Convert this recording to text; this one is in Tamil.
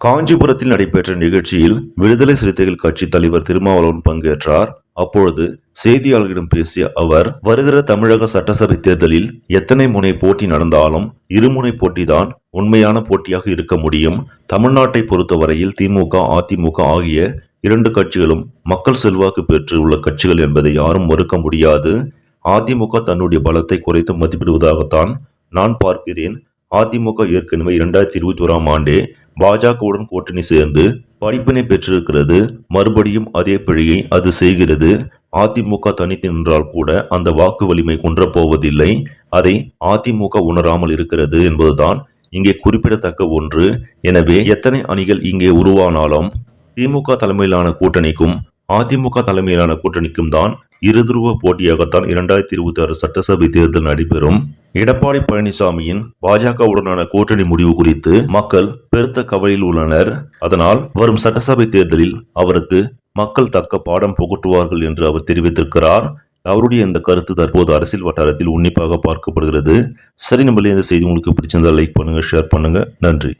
காஞ்சிபுரத்தில் நடைபெற்ற நிகழ்ச்சியில் விடுதலை சிறுத்தைகள் கட்சி தலைவர் திருமாவளவன் பங்கேற்றார். அப்பொழுது செய்தியாளர்களிடம் பேசிய அவர் வருகிற தமிழக சட்டசபை தேர்தலில் எத்தனை முனை போட்டி நடந்தாலும் இருமுனை போட்டிதான் உண்மையான போட்டியாக இருக்க முடியும். தமிழ்நாட்டை பொறுத்தவரையில் திமுக அதிமுக ஆகிய இரண்டு கட்சிகளும் மக்கள் செல்வாக்கு பெற்று உள்ள கட்சிகள் என்பதை யாரும் மறுக்க முடியாது. அதிமுக தன்னுடைய பலத்தை குறைத்து மதிப்பிடுவதாகத்தான் நான் பார்க்கிறேன். அதிமுக ஏற்கனவே இரண்டாயிரத்தி இருபத்தி ஓராம் ஆண்டே பாஜகவுடன் கூட்டணி சேர்ந்து படிப்பினை பெற்றிருக்கிறது. மறுபடியும் அதே பிழையை அது செய்கிறது. அதிமுக தனித்து நின்றால் கூட அந்த வாக்கு வலிமை குன்றப் போவதில்லை அதை அதிமுக உணராமல் இருக்கிறது என்பதுதான் இங்கே குறிப்பிடத்தக்க ஒன்று. எனவே எத்தனை அணிகள் இங்கே உருவானாலும் திமுக தலைமையிலான கூட்டணிக்கும் அதிமுக தலைமையிலான கூட்டணிக்கும் தான் இருதுருவ போட்டியாகத்தான் இரண்டாயிரத்தி இருபத்தி ஆறு சட்டசபை தேர்தல் நடைபெறும். எடப்பாடி பழனிசாமியின் பாஜகவுடனான கூட்டணி முடிவு குறித்து மக்கள் பெருத்த கவலையில் உள்ளனர். அதனால் வரும் சட்டசபை தேர்தலில் அவருக்கு மக்கள் தக்க பாடம் புகட்டுவார்கள் என்று அவர் தெரிவித்திருக்கிறார். அவருடைய இந்த கருத்து தற்போது அரசியல் வட்டாரத்தில் உன்னிப்பாக பார்க்கப்படுகிறது. சரி நம்மளே இந்த செய்தி உங்களுக்கு பிடிச்சிருந்தா லைக் பண்ணுங்க ஷேர் பண்ணுங்க. நன்றி.